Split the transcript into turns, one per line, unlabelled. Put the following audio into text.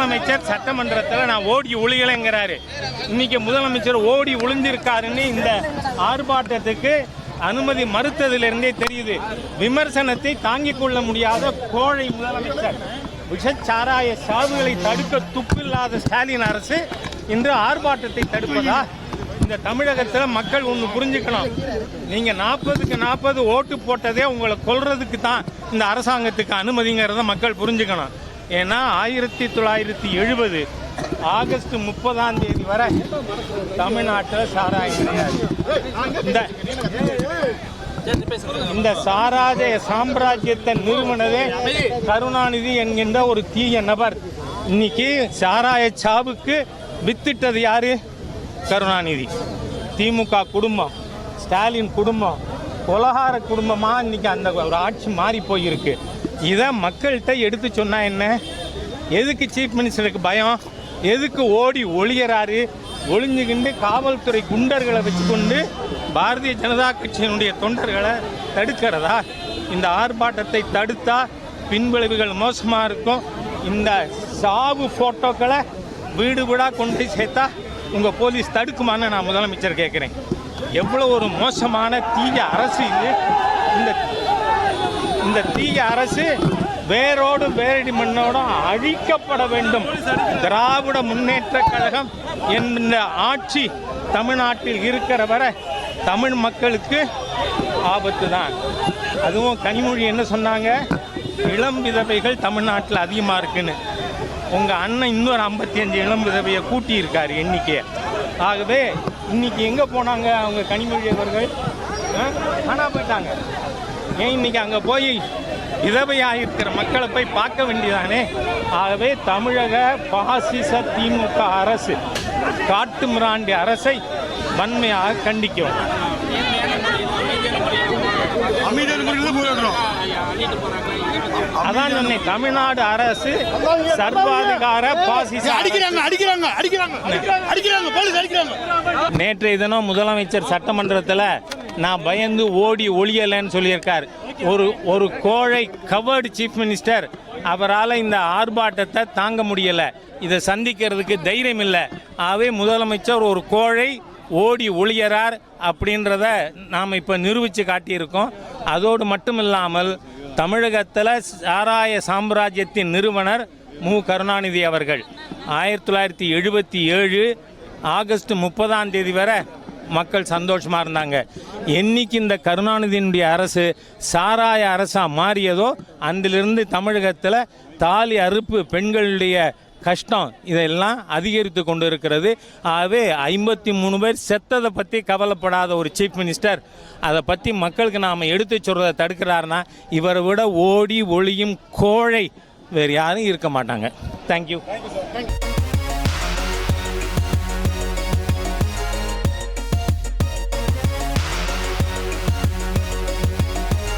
முதலமைச்சர் சட்டமன்றத்தில் நான் ஓடி ஒழிகலைங்கிறாரு இன்னைக்கு முதலமைச்சர் ஓடி ஒளிஞ்சிருக்காருன்னு இந்த ஆர்ப்பாட்டத்துக்கு அனுமதி மறுத்ததிலிருந்தே தெரியுது. விமர்சனத்தை தாங்கிக் கொள்ள முடியாத கோழை முதலமைச்சர். விஷச்சாராய சாவுகளை தடுக்க துப்பில்லாத ஸ்டாலின் அரசு இன்று ஆர்ப்பாட்டத்தை தடுப்பதா? இந்த தமிழகத்தில் மக்கள் ஒன்று புரிஞ்சுக்கணும். நீங்கள் நாற்பதுக்கு நாற்பது ஓட்டு போட்டதே உங்களை கொல்றதுக்கு தான் இந்த அரசாங்கத்துக்கு அனுமதிங்கிறத மக்கள் புரிஞ்சுக்கணும். ஏன்னா ஆயிரத்தி தொள்ளாயிரத்தி எழுபது ஆகஸ்ட் முப்பதாம் தேதி வரை தமிழ்நாட்டில் சாராயம் கிடையாது. இந்த இந்த சாராஜய சாம்ராஜ்யத்தை நிறுவனதே கருணாநிதி என்கின்ற ஒரு தீய நபர். இன்னைக்கு சாராய சாவுக்கு வித்திட்டது யாரு? கருணாநிதி. திமுக குடும்பம் ஸ்டாலின் குடும்பம் கொலகார குடும்பமாக இன்னைக்கு அந்த ஒரு ஆட்சி மாறி போயிருக்கு. இதை மக்கள்கிட்ட எடுத்து சொன்னால் என்ன? எதுக்கு சீஃப் மினிஸ்டருக்கு பயம்? எதுக்கு ஓடி ஒளியறாரு? ஒளிஞ்சுக்கிண்டு காவல்துறை குண்டர்களை வச்சுக்கொண்டு பாரதிய ஜனதா கட்சியினுடைய தொண்டர்களை தடுக்கிறதா? இந்த ஆர்ப்பாட்டத்தை தடுத்தா பின்விளைவுகள் மோசமாக இருக்கும். இந்த சாவு ஃபோட்டோக்களை வீடு வீடாக கொண்டு போய் சேர்த்தா உங்கள் போலீஸ் தடுக்குமான்னு நான் முதலமைச்சர் கேட்குறேன் எவ்வளோ ஒரு மோசமான தீய அரசு இது. இந்த இந்த தீய அரசு வேரோடும் வேரடி மண்ணோடும் அழிக்கப்பட வேண்டும். திராவிட முன்னேற்ற கழகம் என்ற ஆட்சி தமிழ்நாட்டில் இருக்கிற வரை தமிழ் மக்களுக்கு ஆபத்து தான் அதுவும் கனிமொழி என்ன சொன்னாங்க? இளம் விதவைகள் தமிழ்நாட்டில் அதிகமாக இருக்குன்னு. உங்கள் அண்ணன் இன்னொரு ஐம்பத்தி அஞ்சு இளம் விதவையை கூட்டியிருக்காரு எண்ணிக்கையை. ஆகவே இன்னைக்கு எங்கே போனாங்க அவங்க கனிமொழி அவர்கள்? காணா போயிட்டாங்க. ஏன் இன்னைக்கு அங்கே போய் விதவையாக இருக்கிற மக்களை போய் பார்க்க வேண்டியதானே? ஆகவே தமிழக பாசிச திமுக அரசு காட்டு மிராண்டி அரசை வன்மையாக கண்டிக்கும். அதான் சொன்னேன் தமிழ்நாடு அரசு சர்வாதிகார பாசிச
அடிக்கிறாங்க அடிக்கிறாங்க அடிக்கிறாங்க அடிக்கிறாங்க போலீஸ் அடிக்கிறாங்க.
நேற்றைய தினம் முதலமைச்சர் சட்டமன்றத்தில் நான் பயந்து ஓடி ஒளியலைன்னு சொல்லியிருக்கார். ஒரு ஒரு கோழை கவர்டு சீஃப் மினிஸ்டர் அவரால் இந்த ஆர்ப்பாட்டத்தை தாங்க முடியலை. இதை சந்திக்கிறதுக்கு தைரியம் இல்லை. ஆகவே முதலமைச்சர் ஒரு கோழை ஓடி ஒளியறார் அப்படின்றத நாம் இப்போ நிரூபித்து காட்டியிருக்கோம். அதோடு மட்டும் இல்லாமல் தமிழகத்தில் சாராய சாம்ராஜ்யத்தின் நிறுவனர் மு. கருணாநிதி அவர்கள் ஆயிரத்தி தொள்ளாயிரத்தி எழுபத்தி ஏழு ஆகஸ்ட் முப்பதாம் தேதி வரை மக்கள் சந்தோஷமாக இருந்தாங்க. என்னைக்கு இந்த கருணாநிதியினுடைய அரசு சாராய அரசாக மாறியதோ அதிலிருந்து தமிழகத்தில் தாலி அறுப்பு பெண்களுடைய கஷ்டம் இதெல்லாம் அதிகரித்து கொண்டு இருக்கிறது ஆகவே ஐம்பத்தி மூணு பேர் செத்ததை பற்றி கவலைப்படாத ஒரு சீஃப் மினிஸ்டர் அதை பற்றி மக்களுக்கு நாம் எடுத்து சொல்கிறத தடுக்கிறாருன்னா இவரை விட ஓடி ஒளியும் கோழை வேறு யாரும் இருக்க மாட்டாங்க. தேங்க்யூ